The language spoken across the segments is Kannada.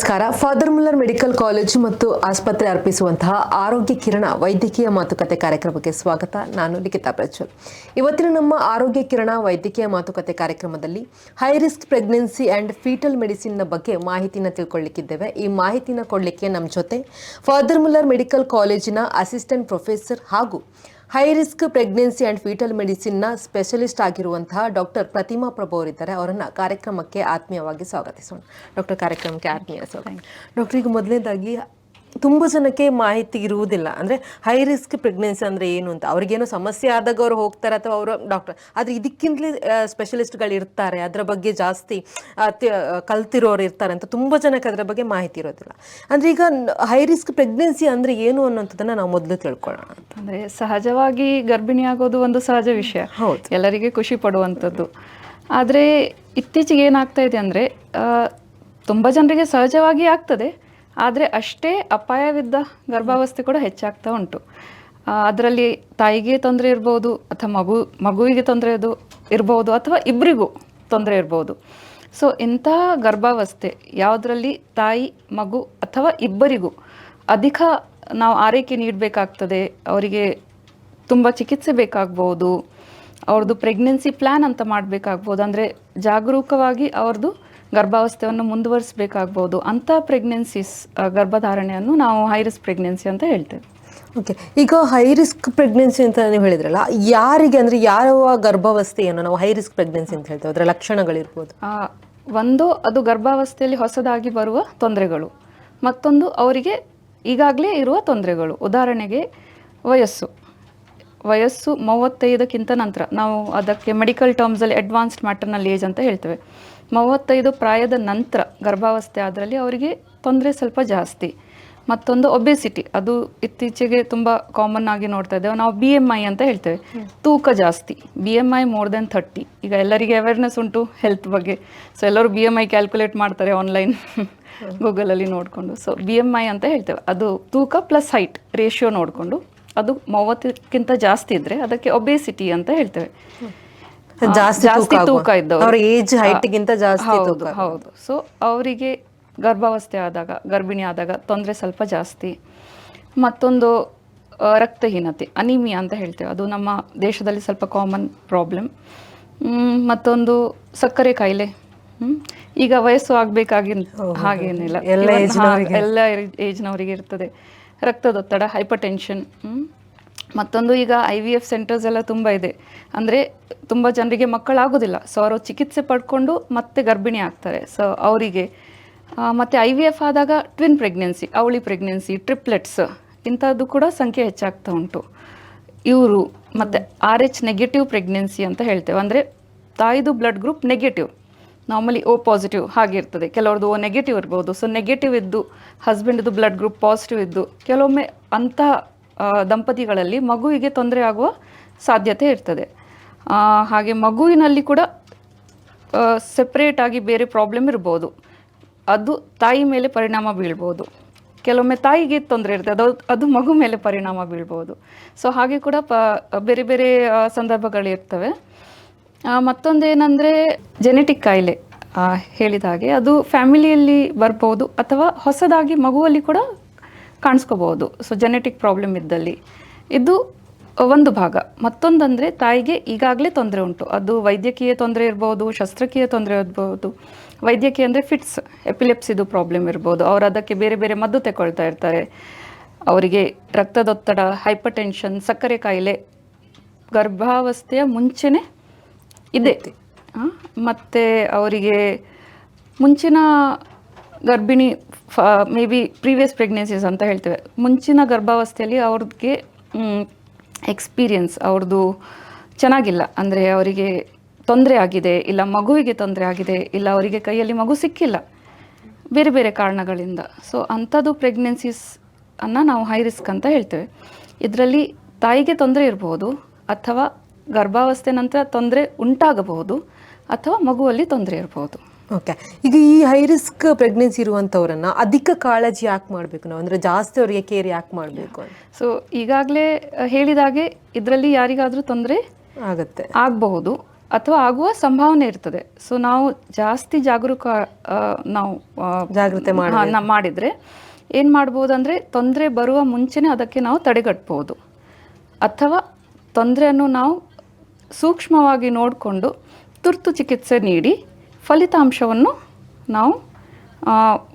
ನಮಸ್ಕಾರ. ಫಾದರ್ ಮುಲ್ಲರ್ ಮೆಡಿಕಲ್ ಕಾಲೇಜು ಮತ್ತು ಆಸ್ಪತ್ರೆ ಅರ್ಪಿಸುವಂತಹ ಆರೋಗ್ಯ ಕಿರಣ ವೈದ್ಯಕೀಯ ಮಾತುಕತೆ ಕಾರ್ಯಕ್ರಮಕ್ಕೆ ಸ್ವಾಗತ. ನಾನು ಲಿಖಿತಾ ಪ್ರಜ್ವಲ್. ಇವತ್ತಿನ ನಮ್ಮ ಆರೋಗ್ಯ ಕಿರಣ ವೈದ್ಯಕೀಯ ಮಾತುಕತೆ ಕಾರ್ಯಕ್ರಮದಲ್ಲಿ high risk pregnancy and fetal ಮೆಡಿಸಿನ್ನ ಬಗ್ಗೆ ಮಾಹಿತಿನ ತಿಳ್ಕೊಳ್ಳಿಕ್ಕಿದ್ದೇವೆ. ಈ ಮಾಹಿತಿನ ಕೊಡಲಿಕ್ಕೆ ನಮ್ಮ ಜೊತೆ ಫಾದರ್ ಮುಲ್ಲರ್ ಮೆಡಿಕಲ್ ಕಾಲೇಜಿನ ಅಸಿಸ್ಟೆಂಟ್ ಪ್ರೊಫೆಸರ್ ಹಾಗೂ high risk pregnancy and fetal ಮೆಡಿಸಿನ್ನ specialist ಆಗಿರುವಂತಹ ಡಾಕ್ಟರ್ ಪ್ರತಿಮಾ ಪ್ರಭು ಅವರಿದ್ದಾರೆ. ಅವರನ್ನು ಕಾರ್ಯಕ್ರಮಕ್ಕೆ ಆತ್ಮೀಯವಾಗಿ ಸ್ವಾಗತಿಸೋಣ. ಡಾಕ್ಟರ್ ಕಾರ್ಯಕ್ರಮಕ್ಕೆ ಆತ್ಮೀಯ ಸ್ವಾಗತ. ಡಾಕ್ಟರ್ ಈಗ ಮೊದಲನೇದಾಗಿ ತುಂಬ ಜನಕ್ಕೆ ಮಾಹಿತಿ ಇರುವುದಿಲ್ಲ. ಅಂದರೆ ಹೈ ರಿಸ್ಕ್ ಪ್ರೆಗ್ನೆನ್ಸಿ ಅಂದರೆ ಏನು ಅಂತ. ಅವ್ರಿಗೇನೋ ಸಮಸ್ಯೆ ಆದಾಗ ಅವ್ರು ಹೋಗ್ತಾರೆ ಅಥವಾ ಅವರು ಡಾಕ್ಟರ್ ಆದರೆ ಇದಕ್ಕಿಂತಲೇ ಸ್ಪೆಷಲಿಸ್ಟ್ಗಳು ಇರ್ತಾರೆ. ಅದರ ಬಗ್ಗೆ ಜಾಸ್ತಿ ಕಲ್ತಿರೋರು ಇರ್ತಾರೆ ಅಂತ ತುಂಬ ಜನಕ್ಕೆ ಅದರ ಬಗ್ಗೆ ಮಾಹಿತಿ ಇರೋದಿಲ್ಲ. ಅಂದರೆ ಈಗ ಹೈ ರಿಸ್ಕ್ ಪ್ರೆಗ್ನೆನ್ಸಿ ಅಂದರೆ ಏನು ಅನ್ನೋಂಥದ್ದನ್ನು ನಾವು ಮೊದಲು ತಿಳ್ಕೊಳ್ಳೋಣ ಅಂದರೆ ಅಂದ್ರೆ ಸಹಜವಾಗಿ ಗರ್ಭಿಣಿ ಆಗೋದು ಒಂದು ಸಹಜ ವಿಷಯ. ಹೌದು. ಎಲ್ಲರಿಗೆ ಖುಷಿ ಪಡುವಂಥದ್ದು. ಆದರೆ ಇತ್ತೀಚೆಗೆ ಏನಾಗ್ತಾ ಇದೆ ಅಂದರೆ ತುಂಬ ಜನರಿಗೆ ಸಹಜವಾಗಿ ಆಗ್ತದೆ. ಆದರೆ ಅಷ್ಟೇ ಅಪಾಯವಿದ್ದ ಗರ್ಭಾವಸ್ಥೆ ಕೂಡ ಹೆಚ್ಚಾಗ್ತಾ ಉಂಟು. ಅದರಲ್ಲಿ ತಾಯಿಗೆ ತೊಂದರೆ ಇರ್ಬೋದು, ಅಥವಾ ಮಗು, ಮಗುವಿಗೆ ತೊಂದರೆ ಅದು ಇರ್ಬೋದು, ಅಥವಾ ಇಬ್ಬರಿಗೂ ತೊಂದರೆ ಇರ್ಬೋದು. ಸೊ ಇಂಥ ಗರ್ಭಾವಸ್ಥೆ ಯಾವುದರಲ್ಲಿ ತಾಯಿ, ಮಗು, ಅಥವಾ ಇಬ್ಬರಿಗೂ ಅಧಿಕ ನಾವು ಆರೈಕೆ ನೀಡಬೇಕಾಗ್ತದೆ, ಅವರಿಗೆ ತುಂಬ ಚಿಕಿತ್ಸೆ ಬೇಕಾಗ್ಬೋದು, ಅವ್ರದ್ದು ಪ್ರೆಗ್ನೆನ್ಸಿ ಪ್ಲ್ಯಾನ್ ಅಂತ ಮಾಡಬೇಕಾಗ್ಬೋದು, ಅಂದರೆ ಜಾಗರೂಕವಾಗಿ ಅವ್ರದ್ದು ಗರ್ಭಾವಸ್ಥೆಯನ್ನು ಮುಂದುವರಿಸಬೇಕಾಗಬಹುದು ಅಂತ ಪ್ರೆಗ್ನೆನ್ಸಿಸ್ ಗರ್ಭಧಾರಣೆಯನ್ನು ನಾವು ಹೈ ರಿಸ್ಕ್ ಪ್ರೆಗ್ನೆನ್ಸಿ ಅಂತ ಹೇಳ್ತೇವೆ. ಓಕೆ ಈಗ ಹೈ ರಿಸ್ಕ್ ಪ್ರೆಗ್ನೆನ್ಸಿ ಅಂತ ನೀವು ಹೇಳಿದ್ರಲ್ಲ ಯಾರಿಗೆ ಅಂದರೆ ಯಾವ ಗರ್ಭಾವಸ್ಥೆಯನ್ನು ನಾವು ಹೈ ರಿಸ್ಕ್ ಪ್ರೆಗ್ನೆನ್ಸಿ ಅಂತ ಹೇಳ್ತೇವೆ ಅದರ ಲಕ್ಷಣಗಳಿರ್ಬೋದು? ಒಂದು ಅದು ಗರ್ಭಾವಸ್ಥೆಯಲ್ಲಿ ಹೊಸದಾಗಿ ಬರುವ ತೊಂದರೆಗಳು. ಮತ್ತೊಂದು ಅವರಿಗೆ ಈಗಾಗಲೇ ಇರುವ ತೊಂದರೆಗಳು. ಉದಾಹರಣೆಗೆ ವಯಸ್ಸು. ವಯಸ್ಸು ಮೂವತ್ತೈದಕ್ಕಿಂತ ನಂತರ ನಾವು ಅದಕ್ಕೆ ಮೆಡಿಕಲ್ ಟರ್ಮ್ಸಲ್ಲಿ ಅಡ್ವಾನ್ಸ್ಡ್ ಮ್ಯಾಟರ್ನಲ್ ಏಜ್ ಅಂತ ಹೇಳ್ತೇವೆ. ಮೂವತ್ತೈದು ಪ್ರಾಯದ ನಂತರ ಗರ್ಭಾವಸ್ಥೆ ಅದರಲ್ಲಿ ಅವರಿಗೆ ತೊಂದರೆ ಸ್ವಲ್ಪ ಜಾಸ್ತಿ. ಮತ್ತೊಂದು ಒಬೆಸಿಟಿ ಅದು ಇತ್ತೀಚೆಗೆ ತುಂಬ ಕಾಮನ್ ಆಗಿ ನೋಡ್ತಾ ಇದ್ದೇವೆ. ನಾವು ಬಿ ಎಂ ಐ ಅಂತ ಹೇಳ್ತೇವೆ. ತೂಕ ಜಾಸ್ತಿ B M I more than thirty ಈಗ ಎಲ್ಲರಿಗೆ ಅವೇರ್ನೆಸ್ ಉಂಟು ಹೆಲ್ತ್ ಬಗ್ಗೆ. ಸೊ ಎಲ್ಲರೂ ಬಿ ಎಂ ಐ ಕ್ಯಾಲ್ಕುಲೇಟ್ ಮಾಡ್ತಾರೆ ಆನ್ಲೈನ್ ಗೂಗಲಲ್ಲಿ ನೋಡಿಕೊಂಡು. ಸೊ ಬಿ ಎಂ ಐ ಅಂತ ಹೇಳ್ತೇವೆ. ಅದು ತೂಕ ಪ್ಲಸ್ ಹೈಟ್ ರೇಷಿಯೋ ನೋಡಿಕೊಂಡು ಅದು ಮೂವತ್ತಕ್ಕಿಂತ ಜಾಸ್ತಿ ಇದ್ದರೆ ಅದಕ್ಕೆ ಒಬೆಸಿಟಿ ಅಂತ ಹೇಳ್ತೇವೆ. ಜಾಸ್ತಿ ಜಾಸ್ತಿ ತೂಕ ಇದ್ದವರು. ಅವ್ರ ಏಜ್ ಹೈಟ್ಗಿಂತ ಜಾಸ್ತಿ ಹೌದು ಹೌದು. ಸೊ ಅವರಿಗೆ ಗರ್ಭಾವಸ್ಥೆ ಆದಾಗ ಗರ್ಭಿಣಿ ಆದಾಗ ತೊಂದರೆ ಸ್ವಲ್ಪ ಜಾಸ್ತಿ. ಮತ್ತೊಂದು ರಕ್ತಹೀನತೆ ಅನಿಮಿಯಾ ಅಂತ ಹೇಳ್ತೇವೆ. ಅದು ನಮ್ಮ ದೇಶದಲ್ಲಿ ಸ್ವಲ್ಪ ಕಾಮನ್ ಪ್ರಾಬ್ಲಮ್ ಮತ್ತೊಂದು ಸಕ್ಕರೆ ಕಾಯಿಲೆ ಹ್ಮ್. ಈಗ ವಯಸ್ಸು ಆಗಬೇಕಾಗಿ ಹಾಗೇನಿಲ್ಲ. ಎಲ್ಲ ಏಜ್ನವರಿಗೆ ಇರ್ತದೆ. ರಕ್ತದೊತ್ತಡ ಹೈಪರ್ ಟೆನ್ಷನ್ ಮತ್ತೊಂದು ಈಗ ಐ ವಿ ಎಫ್ ಸೆಂಟರ್ಸ್ ಎಲ್ಲ ತುಂಬ ಇದೆ. ಅಂದರೆ ತುಂಬ ಜನರಿಗೆ ಮಕ್ಕಳಾಗೋದಿಲ್ಲ. ಸೊ ಅವರು ಚಿಕಿತ್ಸೆ ಪಡ್ಕೊಂಡು ಮತ್ತೆ ಗರ್ಭಿಣಿ ಆಗ್ತಾರೆ. ಸೊ ಅವರಿಗೆ ಮತ್ತು ಐ ವಿ ಎಫ್ ಆದಾಗ ಟ್ವಿನ್ ಪ್ರೆಗ್ನೆನ್ಸಿ ಅವಳಿ ಪ್ರೆಗ್ನೆನ್ಸಿ ಟ್ರಿಪ್ಲೆಟ್ಸ್ ಇಂಥದ್ದು ಕೂಡ ಸಂಖ್ಯೆ ಹೆಚ್ಚಾಗ್ತಾ ಉಂಟು. ಇವರು ಮತ್ತು ಆರ್ ಎಚ್ ನೆಗೆಟಿವ್ ಪ್ರೆಗ್ನೆನ್ಸಿ ಅಂತ ಹೇಳ್ತೇವೆ. ಅಂದರೆ ತಾಯಿದು blood group negative normally O positive ಹಾಗಿರ್ತದೆ. ಕೆಲವ್ರದ್ದು ಓ ನೆಗೆಟಿವ್ ಇರ್ಬೋದು. ಸೊ ನೆಗೆಟಿವ್ ಇದ್ದು ಹಸ್ಬೆಂಡ್ದು ಬ್ಲಡ್ ಗ್ರೂಪ್ ಪಾಸಿಟಿವ್ ಇದ್ದು, ಕೆಲವೊಮ್ಮೆ ಅಂಥ ದಂಪತಿಗಳಲ್ಲಿ ಮಗುವಿಗೆ ತೊಂದರೆ ಆಗುವ ಸಾಧ್ಯತೆ ಇರ್ತದೆ. ಹಾಗೆ ಮಗುವಿನಲ್ಲಿ ಕೂಡ ಸೆಪ್ರೇಟ್ ಆಗಿ ಬೇರೆ ಪ್ರಾಬ್ಲಮ್ ಇರ್ಬೋದು. ಅದು ತಾಯಿ ಮೇಲೆ ಪರಿಣಾಮ ಬೀಳ್ಬೋದು. ಕೆಲವೊಮ್ಮೆ ತಾಯಿಗೆ ತೊಂದರೆ ಇರುತ್ತೆ ಅದು ಅದು ಮಗು ಮೇಲೆ ಪರಿಣಾಮ ಬೀಳ್ಬೋದು. ಸೊ ಹಾಗೆ ಕೂಡ ಪ, ಬೇರೆ ಬೇರೆ ಸಂದರ್ಭಗಳಿರ್ತವೆ ಮತ್ತೊಂದೇನೆಂದರೆ ಜೆನೆಟಿಕ್ ಕಾಯಿಲೆ ಹೇಳಿದ ಹಾಗೆ. ಅದು ಫ್ಯಾಮಿಲಿಯಲ್ಲಿ ಬರ್ಬೋದು ಅಥವಾ ಹೊಸದಾಗಿ ಮಗುವಲ್ಲಿ ಕೂಡ ಕಾಣಿಸ್ಕೋಬಹುದು. ಸೊ ಜೆನೆಟಿಕ್ ಪ್ರಾಬ್ಲಮ್ ಇದ್ದಲ್ಲಿ. ಇದು ಒಂದು ಭಾಗ. ಮತ್ತೊಂದಂದರೆ ತಾಯಿಗೆ ಈಗಾಗಲೇ ತೊಂದರೆ ಉಂಟು. ಅದು ವೈದ್ಯಕೀಯ ತೊಂದರೆ ಇರ್ಬೋದು, ಶಸ್ತ್ರಕೀಯ ತೊಂದರೆ ಇರ್ಬೋದು. ವೈದ್ಯಕೀಯ ಅಂದರೆ ಫಿಟ್ಸ್ ಎಪಿಲೆಪ್ಸಿದು ಪ್ರಾಬ್ಲಮ್ ಇರ್ಬೋದು. ಅವರು ಅದಕ್ಕೆ ಬೇರೆ ಬೇರೆ ಮದ್ದು ತಗೊಳ್ತಾ ಇರ್ತಾರೆ. ಅವರಿಗೆ ರಕ್ತದೊತ್ತಡ ಹೈಪರ್ ಟೆನ್ಷನ್ ಸಕ್ಕರೆ ಕಾಯಿಲೆ ಗರ್ಭಾವಸ್ಥೆಯ ಮುಂಚೆನೇ ಇದೆ. ಮತ್ತು ಮತ್ತೆ ಅವರಿಗೆ ಮುಂಚಿನ ಗರ್ಭಿಣಿ ಮೇ ಬಿ ಪ್ರೀವಿಯಸ್ ಪ್ರೆಗ್ನೆನ್ಸೀಸ್ ಅಂತ ಹೇಳ್ತೇವೆ. ಮುಂಚಿನ ಗರ್ಭಾವಸ್ಥೆಯಲ್ಲಿ ಅವ್ರಿಗೆ ಎಕ್ಸ್ಪೀರಿಯನ್ಸ್ ಅವ್ರದ್ದು ಚೆನ್ನಾಗಿಲ್ಲ. ಅಂದರೆ ಅವರಿಗೆ ತೊಂದರೆ ಆಗಿದೆ, ಇಲ್ಲ ಮಗುವಿಗೆ ತೊಂದರೆ ಆಗಿದೆ, ಇಲ್ಲ ಅವರಿಗೆ ಕೈಯಲ್ಲಿ ಮಗು ಸಿಕ್ಕಿಲ್ಲ. ಬೇರೆ ಬೇರೆ ಕಾರಣಗಳಿಂದ. ಸೊ ಅಂಥದ್ದು ಪ್ರೆಗ್ನೆನ್ಸೀಸ್ ಅನ್ನು ನಾವು ಹೈ ರಿಸ್ಕ್ ಅಂತ ಹೇಳ್ತೇವೆ. ಇದರಲ್ಲಿ ತಾಯಿಗೆ ತೊಂದರೆ ಇರಬಹುದು ಅಥವಾ ಗರ್ಭಾವಸ್ಥೆ ನಂತರ ತೊಂದರೆ ಉಂಟಾಗಬಹುದು, ಅಥವಾ ಮಗುವಲ್ಲಿ ತೊಂದರೆ ಇರಬಹುದು ಓಕೆ ಈಗ ಈ ಹೈ ರಿಸ್ಕ್ ಪ್ರೆಗ್ನೆನ್ಸಿ ಇರುವಂಥವ್ರನ್ನ ಅಧಿಕ ಕಾಳಜಿ ಯಾಕೆ ಮಾಡಬೇಕು ನಾವು? ಅಂದರೆ ಜಾಸ್ತಿ ಅವರಿಗೆ ಕೇರ್ ಯಾಕೆ ಮಾಡಬೇಕು ಸೊ ಈಗಾಗಲೇ ಹೇಳಿದಾಗೆ ಇದರಲ್ಲಿ ಯಾರಿಗಾದರೂ ತೊಂದರೆ ಆಗುತ್ತೆ. ಆಗಬಹುದು ಅಥವಾ ಆಗುವ ಸಂಭಾವನೆ ಇರ್ತದೆ. ಸೊ ನಾವು ಜಾಸ್ತಿ ಜಾಗರೂಕ ನಾವು ಜಾಗೃತೆ ಮಾಡಿದ್ರೆ? ಏನು ಮಾಡ್ಬೋದು ಅಂದರೆ ತೊಂದರೆ ಬರುವ ಮುಂಚೆನೇ ಅದಕ್ಕೆ ನಾವು ತಡೆಗಟ್ಬೋದು ಅಥವಾ ತೊಂದರೆಯನ್ನು ನಾವು ಸೂಕ್ಷ್ಮವಾಗಿ ನೋಡಿಕೊಂಡು ತುರ್ತು ಚಿಕಿತ್ಸೆ ನೀಡಿ ಫಲಿತಾಂಶವನ್ನು ನಾವು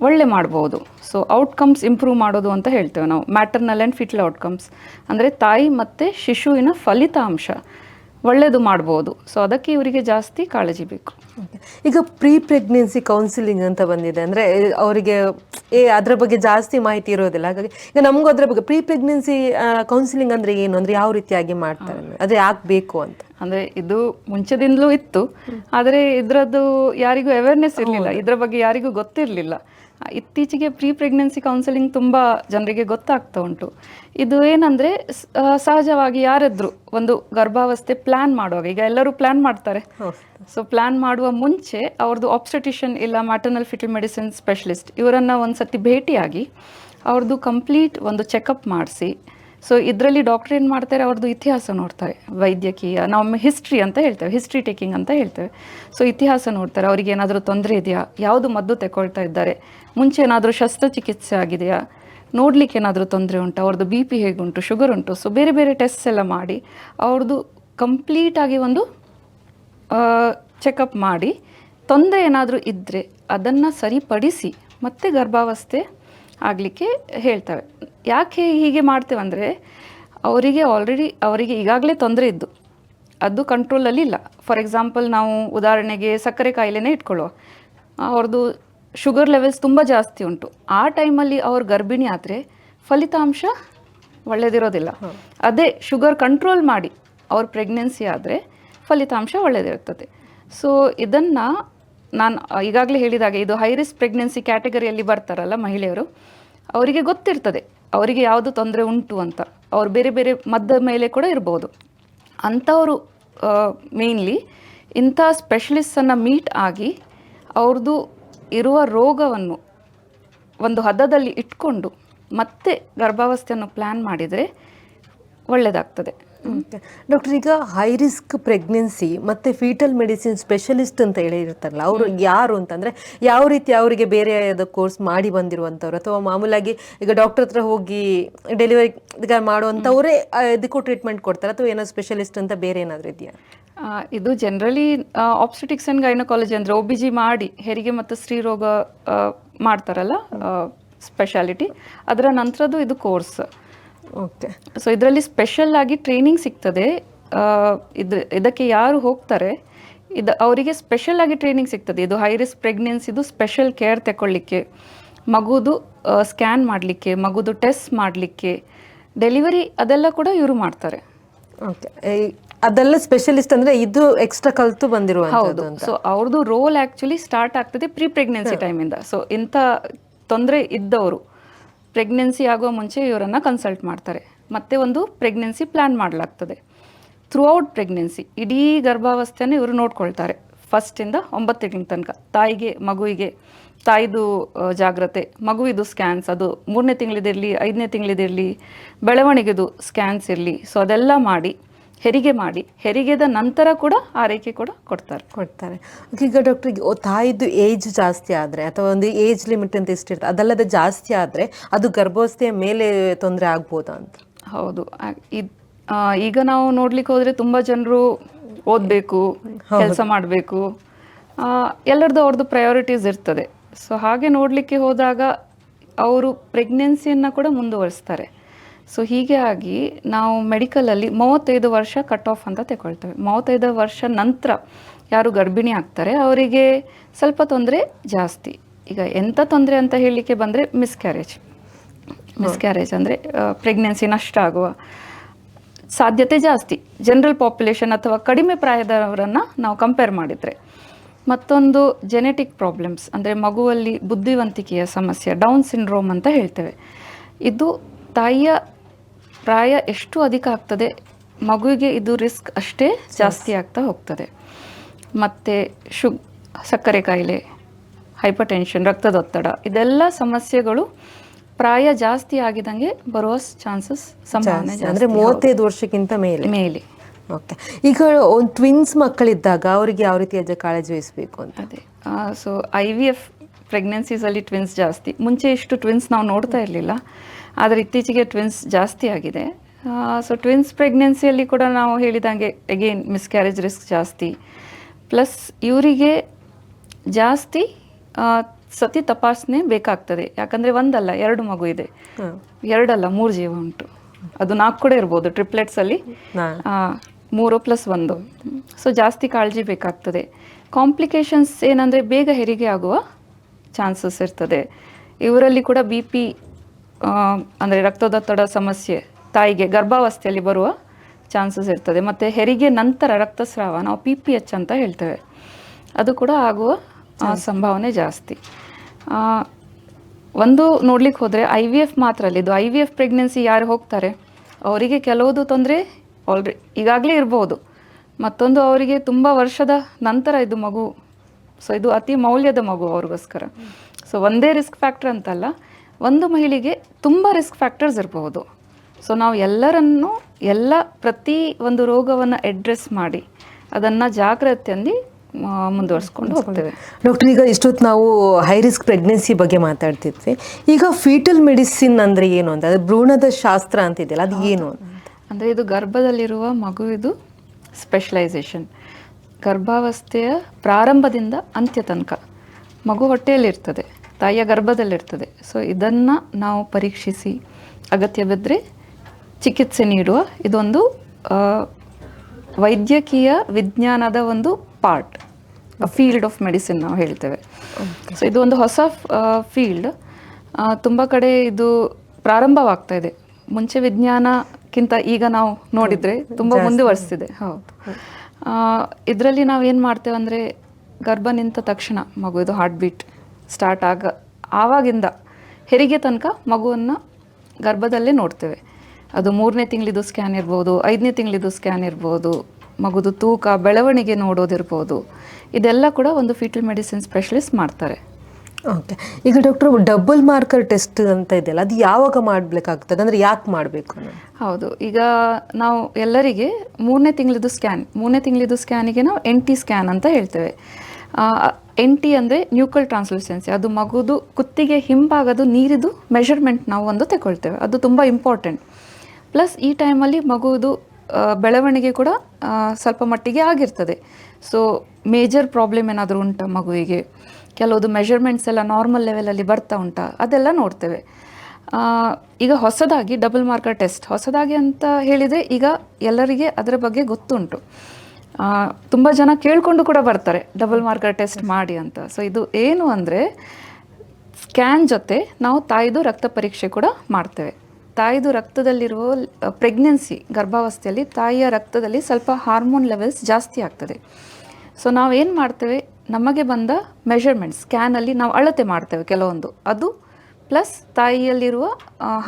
ಒಳ್ಳೆ ಮಾಡ್ಬೋದು. ಸೊ ಔಟ್ಕಮ್ಸ್ ಇಂಪ್ರೂವ್ ಮಾಡೋದು ಅಂತ ಹೇಳ್ತೇವೆ ನಾವು. ಮ್ಯಾಟರ್ನಲ್ ಆ್ಯಂಡ್ ಫಿಟಲ್ ಔಟ್ಕಮ್ಸ್ ಅಂದರೆ ತಾಯಿ ಮತ್ತು ಶಿಶುವಿನ ಫಲಿತಾಂಶ. ಒಳ್ಳೆಯದು ಮಾಡ್ಬೋದು. ಸೊ ಅದಕ್ಕೆ ಇವರಿಗೆ ಜಾಸ್ತಿ ಕಾಳಜಿ ಬೇಕು. ಈಗ ಪ್ರೀ ಪ್ರೆಗ್ನೆನ್ಸಿ ಕೌನ್ಸಿಲಿಂಗ್ ಅಂತ ಬಂದಿದೆ ಅಂದ್ರೆ ಅವರಿಗೆ ಏ ಅದ್ರ ಬಗ್ಗೆ ಜಾಸ್ತಿ ಮಾಹಿತಿ ಇರೋದಿಲ್ಲ. ಹಾಗಾಗಿ ಈಗ ನಮಗೂ ಅದ್ರ ಬಗ್ಗೆ ಪ್ರೀ ಪ್ರೆಗ್ನೆನ್ಸಿ ಕೌನ್ಸಿಲಿಂಗ್ ಅಂದ್ರೆ ಏನು? ಅಂದ್ರೆ ಯಾವ ರೀತಿಯಾಗಿ ಮಾಡ್ತಾರೆ? ಅದೇ ಯಾಕೆ ಬೇಕು ಅಂತ. ಅಂದರೆ ಇದು ಮುಂಚೆದಿಂದಲೂ ಇತ್ತು. ಆದರೆ ಇದರದ್ದು ಯಾರಿಗೂ ಅವೇರ್ನೆಸ್ ಇರಲಿಲ್ಲ. ಇದರ ಬಗ್ಗೆ ಯಾರಿಗೂ ಗೊತ್ತಿರಲಿಲ್ಲ. ಇತ್ತೀಚೆಗೆ ಪ್ರೀ ಪ್ರೆಗ್ನೆನ್ಸಿ ಕೌನ್ಸಿಲಿಂಗ್ ತುಂಬ ಜನರಿಗೆ ಗೊತ್ತಾಗ್ತಾ ಉಂಟು. ಇದು ಏನಂದರೆ ಸಹಜವಾಗಿ ಯಾರಾದರೂ ಒಂದು ಗರ್ಭಾವಸ್ಥೆ ಪ್ಲ್ಯಾನ್ ಮಾಡುವಾಗ ಈಗ ಎಲ್ಲರೂ ಪ್ಲ್ಯಾನ್ ಮಾಡ್ತಾರೆ. ಸೊ ಪ್ಲ್ಯಾನ್ ಮಾಡುವ ಮುಂಚೆ ಅವ್ರದ್ದು ಆಪ್ಸಿಟಿಷನ್ ಇಲ್ಲ ಮ್ಯಾಟರ್ನಲ್ ಫಿಟಲ್ ಮೆಡಿಸಿನ್ ಸ್ಪೆಷಲಿಸ್ಟ್ ಇವರನ್ನು ಒಂದು ಸತಿ ಭೇಟಿಯಾಗಿ ಅವ್ರದ್ದು ಕಂಪ್ಲೀಟ್ ಒಂದು ಚೆಕಪ್ ಮಾಡಿಸಿ ಸೊ ಇದರಲ್ಲಿ ಡಾಕ್ಟರ್ ಏನು ಮಾಡ್ತಾರೆ ಅವ್ರದ್ದು ಇತಿಹಾಸ ನೋಡ್ತಾರೆ. ವೈದ್ಯಕೀಯ, ನಾವು ಹಿಸ್ಟ್ರಿ ಅಂತ ಹೇಳ್ತೇವೆ ಹಿಸ್ಟ್ರಿ ಟೇಕಿಂಗ್ ಅಂತ ಹೇಳ್ತೇವೆ. ಸೊ ಇತಿಹಾಸ ನೋಡ್ತಾರೆ, ಅವ್ರಿಗೆ ಏನಾದರೂ ತೊಂದರೆ ಇದೆಯಾ? ಯಾವುದು ಮದ್ದು ತಗೊಳ್ತಾ ಇದ್ದಾರೆ? ಮುಂಚೆ ಏನಾದರೂ ಶಸ್ತ್ರಚಿಕಿತ್ಸೆ ಆಗಿದೆಯಾ? ನೋಡ್ಲಿಕ್ಕೆ ಏನಾದರೂ ತೊಂದರೆ ಉಂಟು? ಅವ್ರದ್ದು ಬಿ ಪಿ ಹೇಗುಂಟು? ಶುಗರ್ ಉಂಟು? ಸೊ ಬೇರೆ ಬೇರೆ ಟೆಸ್ಟ್ ಎಲ್ಲ ಮಾಡಿ ಅವ್ರದ್ದು ಕಂಪ್ಲೀಟಾಗಿ ಒಂದು ಚೆಕಪ್ ಮಾಡಿ, ತೊಂದರೆ ಏನಾದರೂ ಇದ್ದರೆ ಅದನ್ನು ಸರಿಪಡಿಸಿ ಮತ್ತೆ ಗರ್ಭಾವಸ್ಥೆ ಆಗಲಿಕ್ಕೆ ಹೇಳ್ತವೆ. ಯಾಕೆ ಹೀಗೆ ಮಾಡ್ತೇವೆ ಅಂದರೆ ಅವರಿಗೆ ಆಲ್ರೆಡಿ ಅವರಿಗೆ ಈಗಾಗಲೇ ತೊಂದರೆ ಇದ್ದು. ಅದು ಕಂಟ್ರೋಲಲ್ಲಿ ಇಲ್ಲ. ಫಾರ್ ಎಕ್ಸಾಂಪಲ್ ನಾವು ಉದಾಹರಣೆಗೆ ಸಕ್ಕರೆ ಕಾಯಿಲೆನೇ ಇಟ್ಕೊಳ್ಳುವ. ಅವ್ರದ್ದು ಶುಗರ್ ಲೆವೆಲ್ಸ್ ತುಂಬ ಜಾಸ್ತಿ ಉಂಟು. ಆ ಟೈಮಲ್ಲಿ ಅವ್ರ ಗರ್ಭಿಣಿ ಆದರೆ ಫಲಿತಾಂಶ ಒಳ್ಳೆಯದಿರೋದಿಲ್ಲ ಅದೇ ಶುಗರ್ ಕಂಟ್ರೋಲ್ ಮಾಡಿ ಅವ್ರ ಪ್ರೆಗ್ನೆನ್ಸಿ ಆದರೆ ಫಲಿತಾಂಶ ಒಳ್ಳೆಯದಿರ್ತದೆ ಸೊ ಇದನ್ನು ನಾನು ಈಗಾಗಲೇ ಹೇಳಿದಾಗ ಇದು ಹೈ ರಿಸ್ಕ್ ಪ್ರೆಗ್ನೆನ್ಸಿ ಕ್ಯಾಟಗರಿಯಲ್ಲಿ ಬರ್ತಾರಲ್ಲ ಮಹಿಳೆಯರು ಅವರಿಗೆ ಗೊತ್ತಿರ್ತದೆ. ಅವರಿಗೆ ಯಾವುದು ತೊಂದರೆ ಉಂಟು ಅಂತ. ಅವ್ರು ಬೇರೆ ಬೇರೆ ಮದ್ದ ಮೇಲೆ ಕೂಡ ಇರ್ಬೋದು. ಅಂಥವರು ಮೇಯ್ನ್ಲಿ ಇಂಥ ಸ್ಪೆಷಲಿಸ್ಟನ್ನು ಮೀಟ್ ಆಗಿ ಅವ್ರದ್ದು ಇರುವ ರೋಗವನ್ನು ಒಂದು ಹದದಲ್ಲಿ ಇಟ್ಕೊಂಡು ಮತ್ತೆ ಗರ್ಭಾವಸ್ಥೆಯನ್ನು ಪ್ಲ್ಯಾನ್ ಮಾಡಿದರೆ ಒಳ್ಳೆಯದಾಗ್ತದೆ ಡಾಕ್ಟರ್ ಈಗ ಹೈ ರಿಸ್ಕ್ ಪ್ರೆಗ್ನೆನ್ಸಿ ಮತ್ತೆ ಫೀಟಲ್ ಮೆಡಿಸಿನ್ ಸ್ಪೆಷಲಿಸ್ಟ್ ಅಂತ ಹೇಳಿ ಇರ್ತಾರಲ್ಲ ಅವರು ಯಾರು ಅಂತಂದ್ರೆ ಯಾವ ರೀತಿ ಅವರಿಗೆ ಬೇರೆ ಕೋರ್ಸ್ ಮಾಡಿ ಬಂದಿರುವಂಥವ್ರು? ಅಥವಾ ಮಾಮೂಲಾಗಿ ಈಗ ಡಾಕ್ಟರ್ ಹತ್ರ ಹೋಗಿ ಡೆಲಿವರಿ ಮಾಡುವಂಥವರೇ ಇದಕ್ಕೂ ಟ್ರೀಟ್ಮೆಂಟ್ ಕೊಡ್ತಾರೆ ಅಥವಾ ಏನೋ ಸ್ಪೆಷಲಿಸ್ಟ್ ಅಂತ ಬೇರೆ ಏನಾದ್ರೂ ಇದೆಯಾ? ಇದು ಜನರಲಿ ಆಪ್ಸಿಟಿಕ್ಸ್ ಅಂಡ್ ಗೈನಕಾಲಜಿ ಅಂದ್ರೆ ಒ ಬಿ ಜಿ ಮಾಡಿ ಹೆರಿಗೆ ಮತ್ತು ಸ್ತ್ರೀರೋಗ ಮಾಡ್ತಾರಲ್ಲ ಸ್ಪೆಷಾಲಿಟಿ ಅದರ ನಂತರದ್ದು ಇದು ಕೋರ್ಸ್ ಓಕೆ. ಸೊ ಇದರಲ್ಲಿ ಸ್ಪೆಷಲ್ ಆಗಿ ಟ್ರೈನಿಂಗ್ ಸಿಗ್ತದೆ. ಇದ್ರ ಇದಕ್ಕೆ ಯಾರು ಹೋಗ್ತಾರೆ ಇದು ಅವರಿಗೆ ಸ್ಪೆಷಲ್ ಆಗಿ ಟ್ರೈನಿಂಗ್ ಸಿಗ್ತದೆ. ಇದು ಹೈ ರಿಸ್ಕ್ ಪ್ರೆಗ್ನೆನ್ಸಿದು ಸ್ಪೆಷಲ್ ಕೇರ್ ತಗೊಳ್ಳಿಕ್ಕೆ ಮಗುದು ಸ್ಕ್ಯಾನ್ ಮಾಡಲಿಕ್ಕೆ ಮಗುದು ಟೆಸ್ಟ್ ಮಾಡಲಿಕ್ಕೆ ಡೆಲಿವರಿ ಅದೆಲ್ಲ ಕೂಡ ಇವರು ಮಾಡ್ತಾರೆ. ಓಕೆ. ಅದೆಲ್ಲ ಸ್ಪೆಷಲಿಸ್ಟ್ ಅಂದ್ರೆ ಇದು ಎಕ್ಸ್ಟ್ರಾ ಕಲ್ತು ಬಂದಿರುವ ಹೌದು. ಸೊ ಅವ್ರದ್ದು ರೋಲ್ ಆ್ಯಕ್ಚುಲಿ ಸ್ಟಾರ್ಟ್ ಆಗ್ತದೆ ಪ್ರೀ ಪ್ರೆಗ್ನೆನ್ಸಿ ಟೈಮಿಂದ ಸೊ ಇಂಥ ತೊಂದರೆ ಇದ್ದವರು. ಪ್ರೆಗ್ನೆನ್ಸಿ ಆಗೋ ಮುಂಚೆ ಇವರನ್ನು ಕನ್ಸಲ್ಟ್ ಮಾಡ್ತಾರೆ. ಮತ್ತೆ ಒಂದು ಪ್ರೆಗ್ನೆನ್ಸಿ ಪ್ಲ್ಯಾನ್ ಮಾಡಲಾಗ್ತದೆ. ಥ್ರೂ ಔಟ್ ಪ್ರೆಗ್ನೆನ್ಸಿ, ಇಡೀ ಗರ್ಭಾವಸ್ಥೆಯನ್ನು ಇವರು ನೋಡ್ಕೊಳ್ತಾರೆ. ಫಸ್ಟಿಂದ ಒಂಬತ್ತು ತಿಂಗಳ ತನಕ. ತಾಯಿಗೆ, ಮಗುವಿಗೆ, ತಾಯಿದು ಜಾಗ್ರತೆ, ಮಗುವಿದು ಸ್ಕ್ಯಾನ್ಸ್, ಅದು ಮೂರನೇ ತಿಂಗಳಿದಿರಲಿ ಐದನೇ ತಿಂಗಳಿದಿರಲಿ ಬೆಳವಣಿಗೆದು ಸ್ಕ್ಯಾನ್ಸ್ ಇರಲಿ. ಸೊ ಅದೆಲ್ಲ ಮಾಡಿ ಹೆರಿಗೆ ಮಾಡಿ ಹೆರಿಗೆದ ನಂತರ ಕೂಡ ಆರೈಕೆ ಕೂಡ ಕೊಡ್ತಾರೆ. ಕೊಡ್ತಾರೆ. ಈಗ ಡಾಕ್ಟರ್ ತಾಯಿದು ಏಜ್ ಜಾಸ್ತಿ ಆದರೆ ಅಥವಾ ಒಂದು ಏಜ್ ಲಿಮಿಟ್ ಅಂತ ಇಷ್ಟಿರ್ತದೆ ಅದಲ್ಲದೆ ಜಾಸ್ತಿ ಆದರೆ ಅದು ಗರ್ಭಾವಸ್ಥೆಯ ಮೇಲೆ ತೊಂದರೆ ಆಗ್ಬೋದಾ ಅಂತ? ಹೌದು. ಈಗ ನಾವು ನೋಡ್ಲಿಕ್ಕೆ ಹೋದ್ರೆ ತುಂಬಾ ಜನರು ಓದಬೇಕು ಕೆಲಸ ಮಾಡಬೇಕು. ಎಲ್ಲರದ್ದು ಅವ್ರದ್ದು ಪ್ರಯಾರಿಟೀಸ್ ಇರ್ತದೆ. ಸೊ ಹಾಗೆ ನೋಡಲಿಕ್ಕೆ ಹೋದಾಗ ಅವರು ಪ್ರೆಗ್ನೆನ್ಸಿಯನ್ನು ಕೂಡ ಮುಂದುವರಿಸ್ತಾರೆ. ಸೊ ಹೀಗೆ ಆಗಿ ನಾವು ಮೆಡಿಕಲಲ್ಲಿ ಮೂವತ್ತೈದು ವರ್ಷ ಕಟ್ ಆಫ್ ಅಂತ ತಗೊಳ್ತೇವೆ ಮೂವತ್ತೈದು ವರ್ಷ ನಂತರ ಯಾರು ಗರ್ಭಿಣಿ ಆಗ್ತಾರೆ ಅವರಿಗೆ ಸ್ವಲ್ಪ ತೊಂದರೆ ಜಾಸ್ತಿ. ಈಗ ಎಂಥ ತೊಂದರೆ ಅಂತ ಹೇಳಲಿಕ್ಕೆ ಬಂದರೆ ಮಿಸ್ಕ್ಯಾರೇಜ್ ಮಿಸ್ಕ್ಯಾರೇಜ್ ಅಂದರೆ ಪ್ರೆಗ್ನೆನ್ಸಿ ನಷ್ಟ ಆಗುವ ಸಾಧ್ಯತೆ ಜಾಸ್ತಿ. ಜನರಲ್ ಪಾಪ್ಯುಲೇಷನ್ ಅಥವಾ ಕಡಿಮೆ ಪ್ರಾಯದವರನ್ನು ನಾವು ಕಂಪೇರ್ ಮಾಡಿದರೆ. ಮತ್ತೊಂದು ಜೆನೆಟಿಕ್ ಪ್ರಾಬ್ಲಮ್ಸ್ ಅಂದರೆ ಮಗುವಲ್ಲಿ ಬುದ್ಧಿವಂತಿಕೆಯ ಸಮಸ್ಯೆ ಡೌನ್ ಸಿಂಡ್ರೋಮ್ ಅಂತ ಹೇಳ್ತೇವೆ. ಇದು ತಾಯಿಯ ಪ್ರಾಯ ಎಷ್ಟು ಅಧಿಕ ಆಗ್ತದೆ ಮಗುವಿಗೆ ಇದು ರಿಸ್ಕ್ ಅಷ್ಟೇ ಜಾಸ್ತಿ ಆಗ್ತಾ ಹೋಗ್ತದೆ. ಮತ್ತು ಶುಗ್ ಸಕ್ಕರೆ ಕಾಯಿಲೆ ಹೈಪರ್ ಟೆನ್ಷನ್ ರಕ್ತದೊತ್ತಡ ಇದೆಲ್ಲ ಸಮಸ್ಯೆಗಳು ಪ್ರಾಯ ಜಾಸ್ತಿ ಆಗಿದಂಗೆ ಬರುವ ಚಾನ್ಸಸ್ ಸಂಭಾವನೆ ಅಂದ್ರೆ ಮೂವತ್ತೈದು ವರ್ಷಕ್ಕಿಂತ ಮೇಲೆ. ಮೇಲೆ. ಓಕೆ ಈಗ ಒಂದು ಟ್ವಿನ್ಸ್ ಮಕ್ಕಳಿದ್ದಾಗ ಅವರಿಗೆ ಯಾವ ರೀತಿಯಾದ ಕಾಳಜಿ ವಹಿಸಬೇಕು ಅಂತ? ಅದೇ. ಸೊ ಐ ವಿ ಎಫ್ ಪ್ರೆಗ್ನೆನ್ಸೀಸಲ್ಲಿ ಟ್ವಿನ್ಸ್ ಜಾಸ್ತಿ. ಮುಂಚೆ ಇಷ್ಟು ಟ್ವಿನ್ಸ್ ನಾವು ನೋಡ್ತಾ ಇರಲಿಲ್ಲ. ಆದರೆ ಇತ್ತೀಚೆಗೆ ಟ್ವಿನ್ಸ್ ಜಾಸ್ತಿ ಆಗಿದೆ. ಸೊ ಟ್ವಿನ್ಸ್ ಪ್ರೆಗ್ನೆನ್ಸಿಯಲ್ಲಿ ಕೂಡ ನಾವು ಹೇಳಿದಂಗೆ ಎಗೇನ್ ಮಿಸ್ಕ್ಯಾರೇಜ್ ರಿಸ್ಕ್ ಜಾಸ್ತಿ. ಪ್ಲಸ್ ಇವರಿಗೆ ಜಾಸ್ತಿ ಸತಿ ತಪಾಸಣೆ ಬೇಕಾಗ್ತದೆ. ಯಾಕಂದರೆ ಒಂದಲ್ಲ ಎರಡು ಮಗು ಇದೆ. ಎರಡಲ್ಲ ಮೂರು ಜೀವ ಉಂಟು. ಅದು ನಾಲ್ಕು ಕೂಡ ಇರ್ಬೋದು ಟ್ರಿಪ್ಲೆಟ್ಸಲ್ಲಿ ಮೂರು ಪ್ಲಸ್ ಒಂದು. ಸೊ ಜಾಸ್ತಿ ಕಾಳಜಿ ಬೇಕಾಗ್ತದೆ. ಕಾಂಪ್ಲಿಕೇಶನ್ಸ್ ಏನಂದರೆ ಬೇಗ ಹೆರಿಗೆ ಆಗುವ ಚಾನ್ಸಸ್ ಇರ್ತದೆ. ಇವರಲ್ಲಿ ಕೂಡ ಬಿ ಪಿ ಅಂದರೆ ರಕ್ತದೊತ್ತಡ ಸಮಸ್ಯೆ ತಾಯಿಗೆ ಗರ್ಭಾವಸ್ಥೆಯಲ್ಲಿ ಬರುವ ಚಾನ್ಸಸ್ ಇರ್ತದೆ. ಮತ್ತು ಹೆರಿಗೆ ನಂತರ ರಕ್ತಸ್ರಾವ ನಾವು ಪಿ ಪಿ ಎಚ್ ಅಂತ ಹೇಳ್ತೇವೆ. ಅದು ಕೂಡ ಆಗುವ ಸಂಭಾವನೆ ಜಾಸ್ತಿ. ಒಂದು ನೋಡ್ಲಿಕ್ಕೆ ಹೋದರೆ ಐ ವಿ ಎಫ್ ಮಾತ್ರ ಅಲ್ಲ ಇದು ಐ ವಿ ಎಫ್ ಪ್ರೆಗ್ನೆನ್ಸಿ ಯಾರು ಹೋಗ್ತಾರೆ? ಅವರಿಗೆ ಕೆಲವುದು ತೊಂದರೆ ಆಲ್ರೆ ಈಗಾಗಲೇ ಇರ್ಬೋದು. ಮತ್ತೊಂದು ಅವರಿಗೆ ತುಂಬ ವರ್ಷದ ನಂತರ ಇದು ಮಗು ಸೊ ಇದು ಅತಿ ಮೌಲ್ಯದ ಮಗು ಅವ್ರಿಗೋಸ್ಕರ. ಸೊ ಒಂದೇ ರಿಸ್ಕ್ ಫ್ಯಾಕ್ಟರ್ ಅಂತಲ್ಲ ಒಂದು ಮಹಿಳೆಗೆ ತುಂಬ ರಿಸ್ಕ್ ಫ್ಯಾಕ್ಟರ್ಸ್ ಇರಬಹುದು. ಸೊ ನಾವು ಎಲ್ಲರನ್ನು ಎಲ್ಲ ಪ್ರತಿ ಒಂದು ರೋಗವನ್ನು ಅಡ್ರೆಸ್ ಮಾಡಿ ಅದನ್ನು ಜಾಗ್ರತೆಯಲ್ಲಿ ಮುಂದುವರಿಸ್ಕೊಂಡು ಹೋಗ್ತೇವೆ. ಡಾಕ್ಟರ್ ಈಗ ಇಷ್ಟೊತ್ತು ನಾವು ಹೈ ರಿಸ್ಕ್ ಪ್ರೆಗ್ನೆನ್ಸಿ ಬಗ್ಗೆ ಮಾತಾಡ್ತಿದ್ವಿ. ಈಗ ಫೀಟಲ್ ಮೆಡಿಸಿನ್ ಅಂದ್ರೆ ಏನು ಅಂತ ಅದು ಭ್ರೂಣದ ಶಾಸ್ತ್ರ ಅಂತಿದೆಯಲ್ಲ ಅದು ಏನು ಅಂದರೆ ಇದು ಗರ್ಭದಲ್ಲಿರುವ ಮಗುವಿದು ಸ್ಪೆಷಲೈಸೇಷನ್ ಗರ್ಭಾವಸ್ಥೆಯ ಪ್ರಾರಂಭದಿಂದ ಅಂತ್ಯ ತನಕ ಮಗು ಹೊಟ್ಟೆಯಲ್ಲಿರ್ತದೆ. ತಾಯಿಯ ಗರ್ಭದಲ್ಲಿರ್ತದೆ. ಸೊ ಇದನ್ನು ನಾವು ಪರೀಕ್ಷಿಸಿ ಅಗತ್ಯ ಬಿದ್ದರೆ ಚಿಕಿತ್ಸೆ ನೀಡುವ ಇದೊಂದು ವೈದ್ಯಕೀಯ ವಿಜ್ಞಾನದ ಒಂದು ಪಾರ್ಟ್ ಫೀಲ್ಡ್ ಆಫ್ ಮೆಡಿಸಿನ್ ನಾವು ಹೇಳ್ತೇವೆ. ಸೊ ಇದು ಒಂದು ಹೊಸ ಫೀಲ್ಡ್ ತುಂಬ ಕಡೆ ಇದು ಪ್ರಾರಂಭವಾಗ್ತಾ ಇದೆ. ಮುಂಚೆ ವಿಜ್ಞಾನಕ್ಕಿಂತ ಈಗ ನಾವು ನೋಡಿದರೆ ತುಂಬ ಮುಂದುವರಿಸ್ತಿದೆ. ಹೌದು. ಇದರಲ್ಲಿ ನಾವು ಏನು ಮಾಡ್ತೇವೆ ಅಂದರೆ ಗರ್ಭ ನಿಂತ ತಕ್ಷಣ ಮಗುವಿದು ಹಾರ್ಟ್ ಬೀಟ್ ಸ್ಟಾರ್ಟ್ ಆಗ ಆವಾಗಿಂದ ಹೆರಿಗೆ ತನಕ ಮಗುವನ್ನು ಗರ್ಭದಲ್ಲೇ ನೋಡ್ತೇವೆ. ಅದು ಮೂರನೇ ತಿಂಗಳಿದು ಸ್ಕ್ಯಾನ್ ಇರ್ಬೋದು ಐದನೇ ತಿಂಗಳಿದು ಸ್ಕ್ಯಾನ್ ಇರ್ಬೋದು ಮಗುದು ತೂಕ ಬೆಳವಣಿಗೆ ನೋಡೋದಿರ್ಬೋದು. ಇದೆಲ್ಲ ಕೂಡ ಒಂದು ಫೀಟಲ್ ಮೆಡಿಸಿನ್ ಸ್ಪೆಷಲಿಸ್ಟ್ ಮಾಡ್ತಾರೆ. ಓಕೆ. ಈಗ ಡಾಕ್ಟರ್ ಡಬಲ್ ಮಾರ್ಕರ್ ಟೆಸ್ಟ್ ಅಂತ ಇದೆಯಲ್ಲ ಅದು ಯಾವಾಗ ಮಾಡಬೇಕಾಗ್ತದೆ? ಅಂದ್ರೆ ಯಾಕೆ ಮಾಡಬೇಕು ಹೌದು. ಈಗ ನಾವು ಎಲ್ಲರಿಗೆ ಮೂರನೇ ತಿಂಗಳಿದು ಸ್ಕ್ಯಾನ್ ಮೂರನೇ ತಿಂಗಳಿದು ಸ್ಕ್ಯಾನಿಗೆ ನಾವು ಎನ್ ಟಿ ಸ್ಕ್ಯಾನ್ ಅಂತ ಹೇಳ್ತೇವೆ. ಎನ್ ಟಿ ಅಂದರೆ ನ್ಯೂಕಲ್ ಟ್ರಾನ್ಸ್ಲೂಸೆನ್ಸಿ ಅದು ಮಗುದು ಕುತ್ತಿಗೆ ಹಿಂಭಾಗದು ನೀರಿದು ಮೆಷರ್ಮೆಂಟ್ ನಾವು ಒಂದು ತಗೊಳ್ತೇವೆ ಅದು ತುಂಬ ಇಂಪಾರ್ಟೆಂಟ್ ಪ್ಲಸ್ ಈ ಟೈಮಲ್ಲಿ ಮಗುವುದು ಬೆಳವಣಿಗೆ ಕೂಡ ಸ್ವಲ್ಪ ಮಟ್ಟಿಗೆ ಆಗಿರ್ತದೆ. ಸೊ ಮೇಜರ್ ಪ್ರಾಬ್ಲಮ್ ಏನಾದರೂ ಉಂಟಾ ಮಗುವಿಗೆ? ಕೆಲವೊಂದು ಮೆಷರ್ಮೆಂಟ್ಸ್ ಎಲ್ಲ ನಾರ್ಮಲ್ ಲೆವೆಲಲ್ಲಿ ಬರ್ತಾ ಉಂಟಾ? ಅದೆಲ್ಲ ನೋಡ್ತೇವೆ. ಈಗ ಹೊಸದಾಗಿ ಡಬಲ್ ಮಾರ್ಕರ್ ಟೆಸ್ಟ್ ಹೊಸದಾಗಿ ಅಂತ ಹೇಳಿದರೆ ಈಗ ಎಲ್ಲರಿಗೆ ಅದರ ಬಗ್ಗೆ ಗೊತ್ತುಂಟು. ತುಂಬ ಜನ ಕೇಳಿಕೊಂಡು ಕೂಡ ಬರ್ತಾರೆ ಡಬಲ್ ಮಾರ್ಕರ್ ಟೆಸ್ಟ್ ಮಾಡಿ ಅಂತ. ಸೊ ಇದು ಏನು ಅಂದರೆ ಸ್ಕ್ಯಾನ್ ಜೊತೆ ನಾವು ತಾಯಿದು ರಕ್ತ ಪರೀಕ್ಷೆ ಕೂಡ ಮಾಡ್ತೇವೆ. ತಾಯಿದು ರಕ್ತದಲ್ಲಿರುವ ಪ್ರೆಗ್ನೆನ್ಸಿ ಗರ್ಭಾವಸ್ಥೆಯಲ್ಲಿ ತಾಯಿಯ ರಕ್ತದಲ್ಲಿ ಸ್ವಲ್ಪ ಹಾರ್ಮೋನ್ ಲೆವೆಲ್ಸ್ ಜಾಸ್ತಿ ಆಗ್ತದೆ. ಸೊ ನಾವು ಏನು ಮಾಡ್ತೇವೆ, ನಮಗೆ ಬಂದ ಮೆಷರ್ಮೆಂಟ್ ಸ್ಕ್ಯಾನಲ್ಲಿ ನಾವು ಅಳತೆ ಮಾಡ್ತೇವೆ ಕೆಲವೊಂದು. ಅದು ಪ್ಲಸ್ ತಾಯಿಯಲ್ಲಿರುವ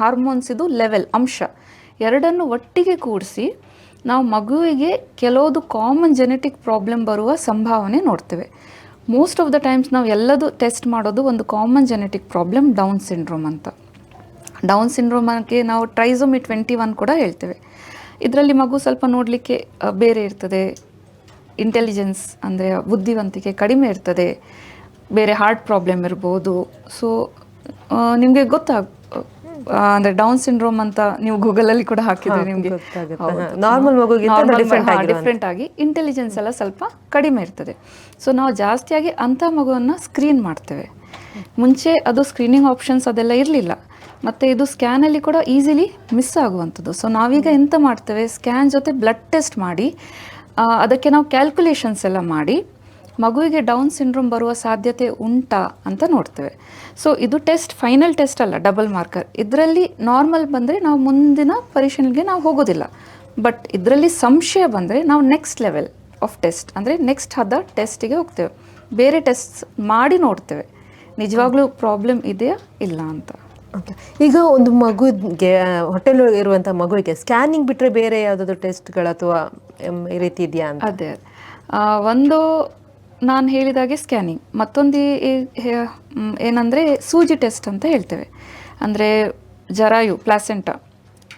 ಹಾರ್ಮೋನ್ಸ್ ಇದು ಲೆವೆಲ್ ಅಂಶ. ಎರಡನ್ನು ಒಟ್ಟಿಗೆ ಕೂಡಿಸಿ ನಾವು ಮಗುವಿಗೆ ಕೆಲವೊಂದು ಕಾಮನ್ ಜೆನೆಟಿಕ್ ಪ್ರಾಬ್ಲಮ್ ಬರುವ ಸಂಭಾವನೆ ನೋಡ್ತೇವೆ. ಮೋಸ್ಟ್ ಆಫ್ ದ ಟೈಮ್ಸ್ ನಾವು ಎಲ್ಲದು ಟೆಸ್ಟ್ ಮಾಡೋದು ಒಂದು common genetic problem Down syndrome ಅಂತ. ಡೌನ್ ಸಿಂಡ್ರೋಮ್ಗೆ ನಾವು ಟ್ರೈಸೋಮಿ ಟ್ವೆಂಟಿ ಒನ್ ಕೂಡ ಹೇಳ್ತೇವೆ. ಇದರಲ್ಲಿ ಮಗು ಸ್ವಲ್ಪ ನೋಡಲಿಕ್ಕೆ ಬೇರೆ ಇರ್ತದೆ. ಇಂಟೆಲಿಜೆನ್ಸ್ ಅಂದರೆ ಬುದ್ಧಿವಂತಿಕೆ ಕಡಿಮೆ ಇರ್ತದೆ. ಬೇರೆ ಹಾರ್ಟ್ ಪ್ರಾಬ್ಲಮ್ ಇರ್ಬೋದು. ಸೊ ನಿಮಗೆ ಗೊತ್ತಾಗ ಅಂದರೆ ಡೌನ್ ಸಿಂಡ್ರೋಮ್ ಅಂತ ನೀವು ಗೂಗಲ್ ಅಲ್ಲಿ ಕೂಡ ಹಾಕಿದ್ರೆ ನಿಮ್ಗೆ ನಾರ್ಮಲ್ ಡಿಫ್ರೆಂಟ್ ಆಗಿ ಇಂಟೆಲಿಜೆನ್ಸ್ ಎಲ್ಲ ಸ್ವಲ್ಪ ಕಡಿಮೆ ಇರ್ತದೆ. ಸೊ ನಾವು ಜಾಸ್ತಿಯಾಗಿ ಅಂತ ಮಗುವನ್ನ ಸ್ಕ್ರೀನ್ ಮಾಡ್ತೇವೆ. ಮುಂಚೆ ಅದು ಸ್ಕ್ರೀನಿಂಗ್ ಆಪ್ಷನ್ಸ್ ಅದೆಲ್ಲ ಇರಲಿಲ್ಲ. ಮತ್ತೆ ಇದು ಸ್ಕ್ಯಾನಲ್ಲಿ ಕೂಡ ಈಸಿಲಿ ಮಿಸ್ ಆಗುವಂಥದ್ದು. ಸೊ ನಾವೀಗ ಎಂತ ಮಾಡ್ತೇವೆ? ಸ್ಕ್ಯಾನ್ ಜೊತೆ ಬ್ಲಡ್ ಟೆಸ್ಟ್ ಮಾಡಿ ಅದಕ್ಕೆ ನಾವು ಕ್ಯಾಲ್ಕುಲೇಷನ್ಸ್ ಎಲ್ಲ ಮಾಡಿ ಮಗುವಿಗೆ ಡೌನ್ ಸಿಂಡ್ರೋಮ್ ಬರುವ ಸಾಧ್ಯತೆ ಉಂಟಾ ಅಂತ ನೋಡ್ತೇವೆ. ಸೊ ಇದು ಟೆಸ್ಟ್ ಫೈನಲ್ ಟೆಸ್ಟ್ ಅಲ್ಲ ಡಬಲ್ ಮಾರ್ಕರ್. ಇದರಲ್ಲಿ ನಾರ್ಮಲ್ ಬಂದರೆ ನಾವು ಮುಂದಿನ ಪರಿಶೀಲನೆಗೆ ನಾವು ಹೋಗೋದಿಲ್ಲ. ಬಟ್ ಇದರಲ್ಲಿ ಸಂಶಯ ಬಂದರೆ ನಾವು ನೆಕ್ಸ್ಟ್ ಲೆವೆಲ್ ಆಫ್ ಟೆಸ್ಟ್ ಅಂದರೆ ನೆಕ್ಸ್ಟ್ ಹದ ಟೆಸ್ಟಿಗೆ ಹೋಗ್ತೇವೆ. ಬೇರೆ ಟೆಸ್ಟ್ ಮಾಡಿ ನೋಡ್ತೇವೆ. ನಿಜವಾಗ್ಲೂ ಪ್ರಾಬ್ಲಮ್ ಇದೆಯಾ ಇಲ್ಲ ಅಂತ. ಓಕೆ ಈಗ ಒಂದು ಮಗುಗೆ ಒಳಗೆ ಇರುವಂಥ ಮಗುವಿಗೆ ಸ್ಕ್ಯಾನಿಂಗ್ ಬಿಟ್ಟರೆ ಬೇರೆ ಯಾವುದಾದ್ರು ಟೆಸ್ಟ್ಗಳು ಅಥವಾ ಈ ರೀತಿ ಇದೆಯಾ ಅಂತ? ಅದೇ ಒಂದು ನಾನು ಹೇಳಿದಾಗೆ ಸ್ಕ್ಯಾನಿಂಗ್ ಮತ್ತೊಂದು ಏನಂದರೆ ಸೂಜಿ ಟೆಸ್ಟ್ ಅಂತ ಹೇಳ್ತೇವೆ. ಅಂದರೆ ಜರಾಯು ಪ್ಲಾಸೆಂಟ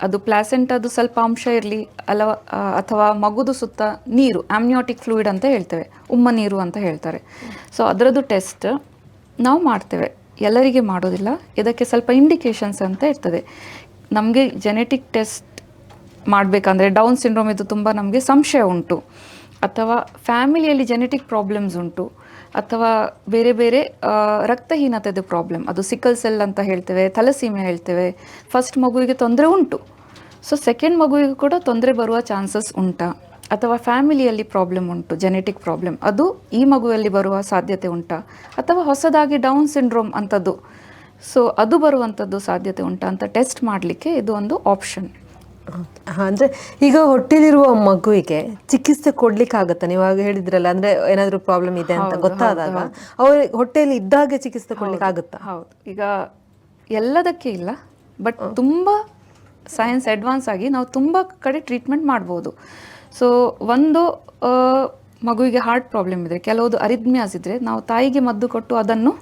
ಅದು ಪ್ಲಾಸೆಂಟದು ಸ್ವಲ್ಪ ಅಂಶ ಇರಲಿ ಅಲ್ಲ ಅಥವಾ ಮಗುದು ಸುತ್ತ ನೀರು ಆಮ್ನಿಯೋಟಿಕ್ ಫ್ಲೂಯಿಡ್ ಅಂತ ಹೇಳ್ತೇವೆ. ಉಮ್ಮ ನೀರು ಅಂತ ಹೇಳ್ತಾರೆ. ಸೊ ಅದರದ್ದು ಟೆಸ್ಟ್ ನಾವು ಮಾಡ್ತೇವೆ. ಎಲ್ಲರಿಗೆ ಮಾಡೋದಿಲ್ಲ. ಇದಕ್ಕೆ ಸ್ವಲ್ಪ ಇಂಡಿಕೇಶನ್ಸ್ ಅಂತ ಇರ್ತದೆ. ನಮಗೆ ಜೆನೆಟಿಕ್ ಟೆಸ್ಟ್ ಮಾಡಬೇಕಂದ್ರೆ ಡೌನ್ ಸಿಂಡ್ರೋಮ್ ಇದು ತುಂಬ ನಮಗೆ ಸಂಶಯ ಉಂಟು. ಅಥವಾ ಫ್ಯಾಮಿಲಿಯಲ್ಲಿ ಜೆನೆಟಿಕ್ ಪ್ರಾಬ್ಲಮ್ಸ್ ಉಂಟು, ಅಥವಾ ಬೇರೆ ಬೇರೆ ರಕ್ತಹೀನತೆದ ಪ್ರಾಬ್ಲಮ್ ಅದು ಸಿಕಲ್ ಸೆಲ್ ಅಂತ ಹೇಳ್ತೇವೆ ತಲಸೀಮೆ ಹೇಳ್ತೇವೆ. ಫಸ್ಟ್ ಮಗುವಿಗೆ ತೊಂದರೆ ಉಂಟು. ಸೊ ಸೆಕೆಂಡ್ ಮಗುವಿಗೆ ಕೂಡ ತೊಂದರೆ ಬರುವ ಚಾನ್ಸಸ್ ಉಂಟಾ. ಅಥವಾ ಫ್ಯಾಮಿಲಿಯಲ್ಲಿ ಪ್ರಾಬ್ಲಮ್ ಉಂಟು ಜೆನೆಟಿಕ್ ಪ್ರಾಬ್ಲಮ್ ಅದು ಈ ಮಗುವಲ್ಲಿ ಬರುವ ಸಾಧ್ಯತೆ ಉಂಟಾ. ಅಥವಾ ಹೊಸದಾಗಿ ಡೌನ್ ಸಿಂಡ್ರೋಮ್ ಅಂಥದ್ದು ಸೊ ಅದು ಬರುವಂಥದ್ದು ಸಾಧ್ಯತೆ ಉಂಟಾ ಅಂತ ಟೆಸ್ಟ್ ಮಾಡಲಿಕ್ಕೆ ಇದು ಒಂದು ಆಪ್ಷನ್ ಅಂದ್ರೆ ಈಗ ಹೊಟ್ಟೆಲಿರುವ ಮಗುವಿಗೆ ಚಿಕಿತ್ಸೆ ಕೊಡ್ಲಿಕ್ಕೆ ಆಗುತ್ತೆ ನೀವು ಆಗ ಹೇಳಿದ್ರಲ್ಲ ಅಂದ್ರೆ ಏನಾದ್ರೂ ಪ್ರಾಬ್ಲಮ್ ಇದೆ ಅಂತ ಗೊತ್ತಾದಾಗ ಅವ್ರಿಗೆ ಹೊಟ್ಟೆಯಲ್ಲಿ ಇದ್ದಾಗೆ ಚಿಕಿತ್ಸೆ ಕೊಡ್ಲಿಕ್ಕೆ ಆಗುತ್ತಾ ಹೌದು. ಈಗ ಎಲ್ಲದಕ್ಕೆ ಇಲ್ಲ ಬಟ್ ತುಂಬ ಸೈನ್ಸ್ ಅಡ್ವಾನ್ಸ್ ಆಗಿ ನಾವು ತುಂಬ ಕಡೆ ಟ್ರೀಟ್ಮೆಂಟ್ ಮಾಡ್ಬೋದು. ಸೊ ಒಂದು ಮಗುವಿಗೆ ಹಾರ್ಟ್ ಪ್ರಾಬ್ಲಮ್ ಇದ್ರೆ ಕೆಲವೊಂದು ಅರಿದ್ಮ್ಯಾಸ್ ಇದ್ರೆ ನಾವು ತಾಯಿಗೆ ಮದ್ದು ಕೊಟ್ಟು ಅದನ್ನು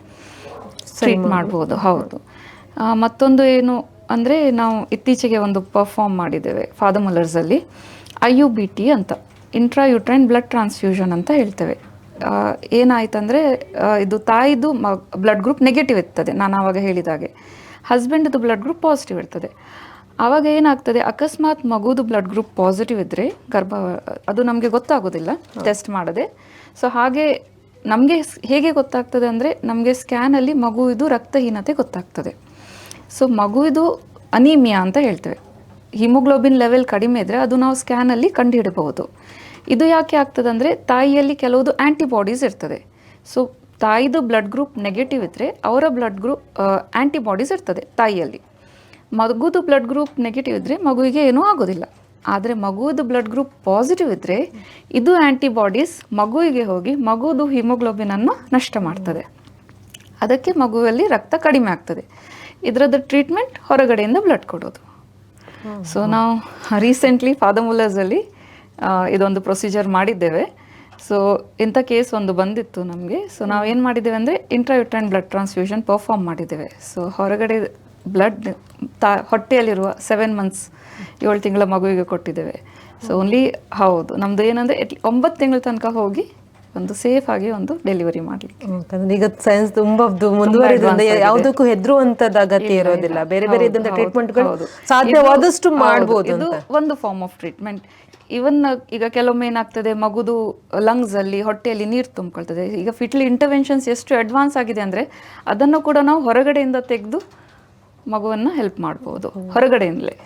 ಟ್ರೀಟ್ ಮಾಡ್ಬೋದು ಹೌದು. ಮತ್ತೊಂದು ಏನು ಅಂದರೆ ನಾವು ಇತ್ತೀಚೆಗೆ ಒಂದು ಪರ್ಫಾರ್ಮ್ ಮಾಡಿದ್ದೇವೆ ಫಾದಮುಲರ್ಸಲ್ಲಿ ಐ ಯು ಬಿ ಟಿ ಅಂತ ಇಂಟ್ರಾ ಯುಟ್ರೈನ್ ಬ್ಲಡ್ ಟ್ರಾನ್ಸ್ಫ್ಯೂಷನ್ ಅಂತ ಹೇಳ್ತೇವೆ. ಏನಾಯ್ತಂದ್ರೆ ಇದು ತಾಯಿದು ಮ ಬ್ಲಡ್ ಗ್ರೂಪ್ ನೆಗೆಟಿವ್ ಇರ್ತದೆ ನಾನು ಆವಾಗ ಹೇಳಿದಾಗೆ. ಹಸ್ಬೆಂಡ್ದು ಬ್ಲಡ್ ಗ್ರೂಪ್ ಪಾಸಿಟಿವ್ ಇರ್ತದೆ. ಆವಾಗ ಏನಾಗ್ತದೆ ಅಕಸ್ಮಾತ್ ಮಗುದು ಬ್ಲಡ್ ಗ್ರೂಪ್ ಪಾಸಿಟಿವ್ ಇದ್ದರೆ ಗರ್ಭ ಅದು ನಮಗೆ ಗೊತ್ತಾಗೋದಿಲ್ಲ ಟೆಸ್ಟ್ ಮಾಡದೆ. ಸೊ ಹಾಗೆ ನಮಗೆ ಹೇಗೆ ಗೊತ್ತಾಗ್ತದೆ ಅಂದರೆ ನಮಗೆ ಸ್ಕ್ಯಾನಲ್ಲಿ ಮಗುವಿದು ರಕ್ತಹೀನತೆ ಗೊತ್ತಾಗ್ತದೆ. ಸೊ ಮಗುವಿದು ಅನೀಮಿಯಾ ಅಂತ ಹೇಳ್ತೇವೆ. ಹಿಮೋಗ್ಲೋಬಿನ್ ಲೆವೆಲ್ ಕಡಿಮೆ ಇದ್ದರೆ ಅದು ನಾವು ಸ್ಕ್ಯಾನಲ್ಲಿ ಕಂಡುಹಿಡಬಹುದು. ಇದು ಯಾಕೆ ಆಗ್ತದೆ ಅಂದರೆ ತಾಯಿಯಲ್ಲಿ ಕೆಲವುದು ಆ್ಯಂಟಿಬಾಡೀಸ್ ಇರ್ತದೆ. ಸೊ ತಾಯಿದು ಬ್ಲಡ್ ಗ್ರೂಪ್ ನೆಗೆಟಿವ್ ಇದ್ದರೆ ಅವರ ಬ್ಲಡ್ ಗ್ರೂಪ್ ಆ್ಯಂಟಿಬಾಡೀಸ್ ಇರ್ತದೆ ತಾಯಿಯಲ್ಲಿ. ಮಗುದು ಬ್ಲಡ್ ಗ್ರೂಪ್ ನೆಗೆಟಿವ್ ಇದ್ದರೆ ಮಗುವಿಗೆ ಏನೂ ಆಗೋದಿಲ್ಲ. ಆದರೆ ಮಗುವುದು ಬ್ಲಡ್ ಗ್ರೂಪ್ ಪಾಸಿಟಿವ್ ಇದ್ದರೆ ಇದು ಆ್ಯಂಟಿಬಾಡೀಸ್ ಮಗುವಿಗೆ ಹೋಗಿ ಮಗುದು ಹಿಮೋಗ್ಲೋಬಿನನ್ನು ನಷ್ಟ ಮಾಡ್ತದೆ. ಅದಕ್ಕೆ ಮಗುವಲ್ಲಿ ರಕ್ತ ಕಡಿಮೆ ಆಗ್ತದೆ. ಇದರದ್ದು ಟ್ರೀಟ್ಮೆಂಟ್ ಹೊರಗಡೆಯಿಂದ ಬ್ಲಡ್ ಕೊಡೋದು. ಸೊ ನಾವು ರೀಸೆಂಟ್ಲಿ ಫಾದಮುಲಾಸಲ್ಲಿ ಇದೊಂದು ಪ್ರೊಸೀಜರ್ ಮಾಡಿದ್ದೇವೆ. ಸೊ ಇಂಥ ಕೇಸ್ ಒಂದು ಬಂದಿತ್ತು ನಮಗೆ. ಸೊ ನಾವು ಏನು ಮಾಡಿದ್ದೇವೆ ಅಂದರೆ ಇಂಟ್ರಾಯುಟ್ರೈನ್ ಬ್ಲಡ್ ಟ್ರಾನ್ಸ್ಫ್ಯೂಷನ್ ಪರ್ಫಾರ್ಮ್ ಮಾಡಿದ್ದೇವೆ. ಸೊ ಹೊರಗಡೆ ಬ್ಲಡ್ ತಾ, ಹೊಟ್ಟೆಯಲ್ಲಿರುವ ಸೆವೆನ್ ಮಂತ್ಸ್ ಏಳು ತಿಂಗಳ ಮಗುವಿಗೆ ಕೊಟ್ಟಿದ್ದೇವೆ. ಸೊ ಓನ್ಲಿ ಹೌದು. ನಮ್ಮದು ಏನಂದರೆ ಒಂಬತ್ತು ತಿಂಗಳ ತನಕ ಹೋಗಿ ಒಂದು ಸೇಫ್ ಆಗಿ ಒಂದು ಡೆಲಿವರಿ ಮಾಡಲಿಕ್ಕೆ. ಈಗ ಸೈನ್ಸ್ ತುಂಬಾ ಮುಂದುವರಿದ್ರಿಂದ ಯಾವುದಕ್ಕೂ ಹೆದರುವಂತದ್ದು ಅಗತ್ಯ ಇರೋದಿಲ್ಲ. ಬೇರೆ ಬೇರೆ ಇದ್ದಂತ ಟ್ರೀಟ್ಮೆಂಟ್ಗಳು ಸಾಧ್ಯವಾದಷ್ಟು ಮಾಡಬಹುದು ಇದು ಒಂದು ಫಾರ್ಮ್ ಆಫ್ ಟ್ರೀಟ್ಮೆಂಟ್ ಇವನ್ ಈಗ ಕೆಲವೊಮ್ಮೆ ಏನಾಗ್ತದೆ ಮಗುದು ಲಂಗ್ಸ್ ಅಲ್ಲಿ ಹೊಟ್ಟೆಯಲ್ಲಿ ನೀರು ತುಂಬಿಕೊಳ್ತದೆ. ಈಗ ಫಿಟ್ಲಿ ಇಂಟರ್ವೆನ್ಷನ್ಸ್ ಎಷ್ಟು ಅಡ್ವಾನ್ಸ್ ಆಗಿದೆ ಅಂದ್ರೆ ಅದನ್ನು ಕೂಡ ನಾವು ಹೊರಗಡೆಯಿಂದ ತೆಗೆದು ಮಗುವನ್ನ ಹೆಲ್ಪ್ ಮಾಡ್ಬೋದು. ಹೊರಗಡೆಯಿಂದಲೇ.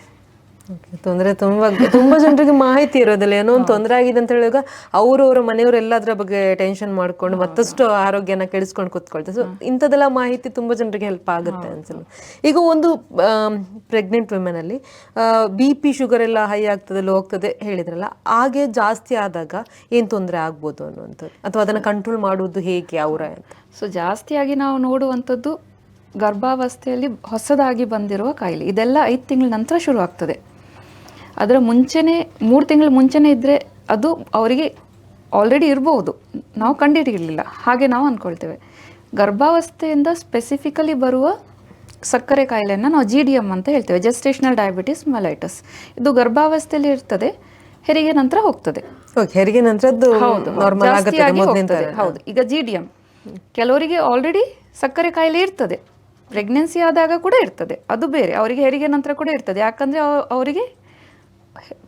ತೊಂದ್ರೆ ತುಂಬಾ ತುಂಬಾ ಜನರಿಗೆ ಮಾಹಿತಿ ಇರೋದಿಲ್ಲ. ಏನೋ ಒಂದು ತೊಂದರೆ ಆಗಿದೆ ಅಂತ ಹೇಳುವಾಗ ಅವರವರ ಮನೆಯವರು ಅದರ ಬಗ್ಗೆ ಟೆನ್ಷನ್ ಮಾಡ್ಕೊಂಡು ಮತ್ತಷ್ಟು ಆರೋಗ್ಯನ ಕೆಡಿಸ್ಕೊಂಡು ಕೂತ್ಕೊಳ್ತಾರೆ. ಸೊ ಇಂಥದೆಲ್ಲ ಮಾಹಿತಿ ತುಂಬಾ ಜನರಿಗೆ ಹೆಲ್ಪ್ ಆಗುತ್ತೆ ಅನ್ಸಲ್ಲ. ಈಗ ಒಂದು ಪ್ರೆಗ್ನೆಂಟ್ ವಿಮೆನ್ ಅಲ್ಲಿ ಬಿ ಪಿ ಶುಗರ್ ಎಲ್ಲ ಹೈ ಆಗ್ತದೆ ಲೋ ಆಗ್ತದೆ ಹೇಳಿದ್ರಲ್ಲ ಹಾಗೆ ಜಾಸ್ತಿ ಆದಾಗ ಏನು ತೊಂದರೆ ಆಗ್ಬೋದು ಅನ್ನುವಂಥದ್ದು? ಅಥವಾ ಅದನ್ನ ಕಂಟ್ರೋಲ್ ಮಾಡುವುದು ಹೇಗೆ ಅವರ ಸೊ ಜಾಸ್ತಿಯಾಗಿ ನಾವು ನೋಡುವಂಥದ್ದು ಗರ್ಭಾವಸ್ಥೆಯಲ್ಲಿ ಹೊಸದಾಗಿ ಬಂದಿರುವ ಕಾಯಿಲೆ. ಇದೆಲ್ಲ ಐದು ತಿಂಗಳ ನಂತರ ಶುರು ಆಗ್ತದೆ ಅದರ ಮುಂಚೆನೇ ಮೂರು ತಿಂಗಳ ಮುಂಚೆನೇ ಇದ್ದರೆ ಅದು ಅವರಿಗೆ ಆಲ್ರೆಡಿ ಇರ್ಬೋದು. ನಾವು ಕಂಡುಹಿಡಿಯಲಿಲ್ಲ ಹಾಗೆ ನಾವು ಅಂದ್ಕೊಳ್ತೇವೆ ಗರ್ಭಾವಸ್ಥೆಯಿಂದ ಸ್ಪೆಸಿಫಿಕಲಿ ಬರುವ ಸಕ್ಕರೆ ಕಾಯಿಲೆಯನ್ನು ನಾವು ಜಿ ಡಿ ಎಂ ಅಂತ ಹೇಳ್ತೇವೆ. ಜೆಸ್ಟೇಷನಲ್ ಡಯಾಬಿಟಿಸ್ ಮೆಲೈಟಸ್ ಇದು ಗರ್ಭಾವಸ್ಥೆಯಲ್ಲಿ ಇರ್ತದೆ ಹೆರಿಗೆ ನಂತರ ಹೋಗ್ತದೆ. ಹೆರಿಗೆ ನಂತರದ್ದು. ಹೌದು ಈಗ ಜಿ ಡಿ ಎಂ ಕೆಲವರಿಗೆ ಆಲ್ರೆಡಿ ಸಕ್ಕರೆ ಕಾಯಿಲೆ ಇರ್ತದೆ. ಪ್ರೆಗ್ನೆನ್ಸಿ ಆದಾಗ ಕೂಡ ಇರ್ತದೆ. ಅದು ಬೇರೆ. ಅವರಿಗೆ ಹೆರಿಗೆ ನಂತರ ಕೂಡ ಇರ್ತದೆ. ಯಾಕಂದ್ರೆ ಅವರಿಗೆ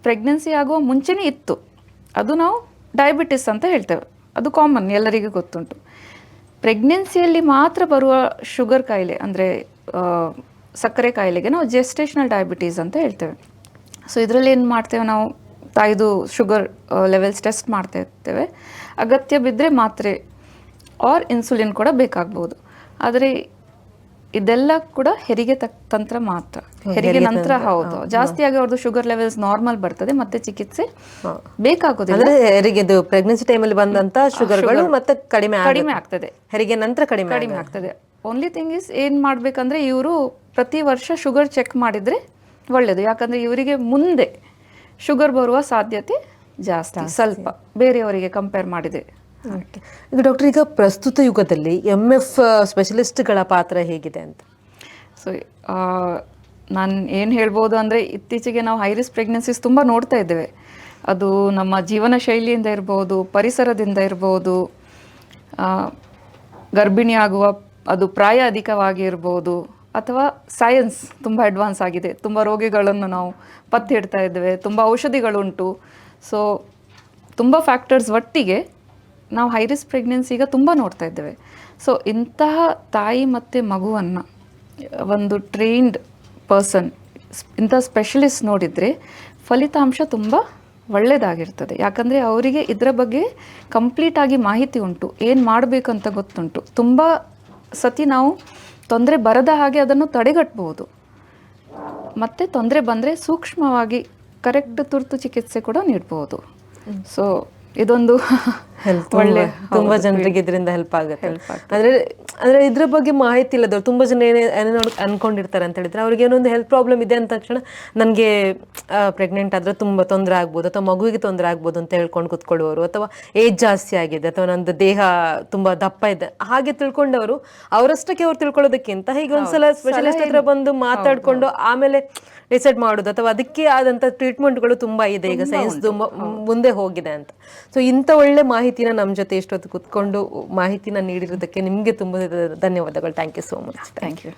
ಪ್ರೆಗ್ನೆನ್ಸಿ ಆಗುವ ಮುಂಚೆನೇ ಇತ್ತು. ಅದು ನಾವು ಡಯಾಬಿಟಿಸ್ ಅಂತ ಹೇಳ್ತೇವೆ. ಅದು ಕಾಮನ್ ಎಲ್ಲರಿಗೂ ಗೊತ್ತುಂಟು. ಪ್ರೆಗ್ನೆನ್ಸಿಯಲ್ಲಿ ಮಾತ್ರ ಬರುವ ಶುಗರ್ ಕಾಯಿಲೆ ಅಂದರೆ ಸಕ್ಕರೆ ಕಾಯಿಲೆಗೆ ನಾವು ಜೆಸ್ಟೇಷನಲ್ ಡಯಾಬಿಟೀಸ್ ಅಂತ ಹೇಳ್ತೇವೆ. ಸೊ ಇದರಲ್ಲಿ ಏನು ಮಾಡ್ತೇವೆ ನಾವು? ತಾಯಿದು ಶುಗರ್ ಲೆವೆಲ್ಸ್ ಟೆಸ್ಟ್ ಮಾಡ್ತಾ ಇರ್ತೇವೆ ಅಗತ್ಯ ಬಿದ್ದರೆ ಮಾತ್ರೆ ಆರ್ ಇನ್ಸುಲಿನ್ ಕೂಡ ಬೇಕಾಗ್ಬೋದು. ಆದರೆ, ಇದೆಲ್ಲ ಕೂಡ ಹೆರಿಗೆ ತಕ್ ತಂತ್ರ ಮಾತ್ರ. ಹೆರಿಗೆ ನಂತರ ಹೌದು. ಜಾಸ್ತಿ ಆಗಿ ಅವ್ರದ್ದು ಶುಗರ್ ಲೆವೆಲ್ಸ್ ನಾರ್ಮಲ್ ಬರ್ತದೆ ಮತ್ತೆ ಚಿಕಿತ್ಸೆ ಬೇಕಾಗೋದಿಲ್ಲ. ಅಂದ್ರೆ ಹೆರಿಗೆದು ಪ್ರೆಗ್ನೆನ್ಸಿ ಟೈಮಲ್ಲಿ ಬಂದಂತ ಶುಗರ್ಗಳು ಮತ್ತೆ ಕಡಿಮೆ ಕಡಿಮೆ ಆಗ್ತದೆ. ಹೆರಿಗೆ ನಂತರ ಕಡಿಮೆ ಕಡಿಮೆ ಆಗ್ತದೆ. ಓನ್ಲಿ ಥಿಂಗ್ ಇಸ್ ಏನ್ ಮಾಡ್ಬೇಕಂದ್ರೆ ಇವರು ಪ್ರತಿ ವರ್ಷ ಶುಗರ್ ಚೆಕ್ ಮಾಡಿದ್ರೆ ಒಳ್ಳೇದು. ಯಾಕಂದ್ರೆ ಇವರಿಗೆ ಮುಂದೆ ಶುಗರ್ ಬರುವ ಸಾಧ್ಯತೆ ಜಾಸ್ತಿ. ಸ್ವಲ್ಪ ಬೇರೆಯವರಿಗೆ ಕಂಪೇರ್ ಮಾಡಿದ್ರೆ. ಈಗ ಡಾಕ್ಟರ್ ಈಗ ಪ್ರಸ್ತುತ ಯುಗದಲ್ಲಿ ಎಂ ಎಫ್ ಸ್ಪೆಷಲಿಸ್ಟ್ಗಳ ಪಾತ್ರ ಹೇಗಿದೆ ಅಂತ? ಸೊ ನಾನು ಏನು ಹೇಳ್ಬೋದು ಅಂದರೆ ಇತ್ತೀಚೆಗೆ ನಾವು ಹೈರಿಸ್ ಪ್ರೆಗ್ನೆನ್ಸೀಸ್ ತುಂಬ ನೋಡ್ತಾ ಇದ್ದೇವೆ. ಅದು ನಮ್ಮ ಜೀವನ ಶೈಲಿಯಿಂದ ಇರ್ಬೋದು, ಪರಿಸರದಿಂದ ಇರ್ಬೋದು ಗರ್ಭಿಣಿ ಆಗುವ, ಅದು ಪ್ರಾಯ ಅಧಿಕವಾಗಿ ಇರ್ಬೋದು, ಅಥವಾ ಸೈನ್ಸ್ ತುಂಬ ಅಡ್ವಾನ್ಸ್ ಆಗಿದೆ. ತುಂಬ ರೋಗಿಗಳನ್ನು ನಾವು ಪತ್ತೆ ಇಡ್ತಾ ಇದ್ದೇವೆ, ತುಂಬ ಔಷಧಿಗಳುಂಟು. ಸೊ ತುಂಬ ಫ್ಯಾಕ್ಟರ್ಸ್ ಒಟ್ಟಿಗೆ ನಾವು ಹೈರಿಸ್ ರಿಸ್ಕ್ ಈಗ ತುಂಬ ನೋಡ್ತಾ ಇದ್ದೇವೆ. ಸೊ ಇಂತಹ ತಾಯಿ ಮತ್ತು ಮಗುವನ್ನು ಒಂದು ಟ್ರೈನ್ಡ್ ಪರ್ಸನ್ ಇಂಥ ಸ್ಪೆಷಲಿಸ್ಟ್ ನೋಡಿದರೆ ಫಲಿತಾಂಶ ತುಂಬ ಒಳ್ಳೆಯದಾಗಿರ್ತದೆ ಯಾಕಂದರೆ ಅವರಿಗೆ ಇದರ ಬಗ್ಗೆ ಕಂಪ್ಲೀಟಾಗಿ ಮಾಹಿತಿ ಉಂಟು. ಏನು ಮಾಡಬೇಕಂತ ಗೊತ್ತುಂಟು. ತುಂಬ ಸತಿ ನಾವು ತೊಂದರೆ ಬರದ ಹಾಗೆ ಅದನ್ನು ತಡೆಗಟ್ಬೋದು. ಮತ್ತು ತೊಂದರೆ ಬಂದರೆ ಸೂಕ್ಷ್ಮವಾಗಿ ಕರೆಕ್ಟ್ ತುರ್ತು ಚಿಕಿತ್ಸೆ ಕೂಡ ನೀಡ್ಬೋದು. ಸೊ ಇದೊಂದು ಒಳ್ಳೆ ತುಂಬಾ ಜನರಿಗೆ ಇದರಿಂದ ಹೆಲ್ಪ್ ಆಗುತ್ತೆ. ಅಂದ್ರೆ ಅಂದ್ರೆ ಇದ್ರ ಬಗ್ಗೆ ಮಾಹಿತಿ ಇಲ್ಲದವ್ರು ತುಂಬಾ ಜನ ಏನೇ ಏನೇನೋ ಅನ್ಕೊಂಡಿರ್ತಾರೆ ಅಂತ ಹೇಳಿದ್ರೆ ಅವ್ರಿಗೆ ಏನೊಂದು ಹೆಲ್ತ್ ಪ್ರಾಬ್ಲಮ್ ಇದೆ ಅಂತ ತಕ್ಷಣ ನನಗೆ ಪ್ರೆಗ್ನೆಂಟ್ ಆದ್ರೆ ತುಂಬಾ ತೊಂದರೆ ಆಗ್ಬೋದು ಅಥವಾ ಮಗುವಿಗೆ ತೊಂದರೆ ಆಗ್ಬೋದು ಅಂತ ಹೇಳ್ಕೊಂಡು ಕುತ್ಕೊಳ್ಳುವವರು ಅಥವಾ ಏಜ್ ಜಾಸ್ತಿ ಆಗಿದೆ ಅಥವಾ ನಂದು ದೇಹ ತುಂಬಾ ದಪ್ಪ ಇದೆ. ಹಾಗೆ ತಿಳ್ಕೊಂಡವರು ಅವರಷ್ಟಕ್ಕೆ ಅವ್ರು ತಿಳ್ಕೊಳ್ಳೋದಕ್ಕಿಂತ ಹೀಗೆ ಒಂದ್ಸಲ ಸ್ಪೆಷಲಿಸ್ಟ್ ಹತ್ರ ಬಂದು ಮಾತಾಡ್ಕೊಂಡು ಆಮೇಲೆ ಡಿಸೈಡ್ ಮಾಡೋದು ಅಥವಾ ಅದಕ್ಕೆ ಆದಂತ ಟ್ರೀಟ್ಮೆಂಟ್ಗಳು ತುಂಬಾ ಇದೆ. ಈಗ ಸೈನ್ಸ್ ಮುಂದೆ ಹೋಗಿದೆ ಅಂತ. ಸೊ ಇಂಥ ಒಳ್ಳೆ ಮಾಹಿತಿನ ನಮ್ಮ ಜೊತೆ ಇಷ್ಟೊತ್ತು ಕುತ್ಕೊಂಡು ಮಾಹಿತಿನ ನೀಡಿರೋದಕ್ಕೆ ನಿಮಗೆ ತುಂಬ ಧನ್ಯವಾದಗಳು. Thank you so much thank you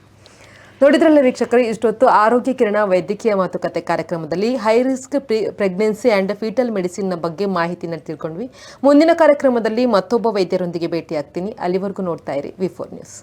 ನೋಡಿದ್ರಲ್ಲ ವೀಕ್ಷಕರು ಇಷ್ಟೊತ್ತು ಆರೋಗ್ಯ ಕಿರಣ ವೈದ್ಯಕೀಯ ಮಾತುಕತೆ ಕಾರ್ಯಕ್ರಮದಲ್ಲಿ high risk pregnancy and fetal ಮೆಡಿಸಿನ್ನ ಬಗ್ಗೆ ಮಾಹಿತಿನ ತಿಳ್ಕೊಂಡ್ವಿ. ಮುಂದಿನ ಕಾರ್ಯಕ್ರಮದಲ್ಲಿ ಮತ್ತೊಬ್ಬ ವೈದ್ಯರೊಂದಿಗೆ ಭೇಟಿಯಾಗ್ತೀನಿ. ಅಲ್ಲಿವರೆಗೂ ನೋಡ್ತಾ ಇರಿ ವಿ ಫೋರ್ ನ್ಯೂಸ್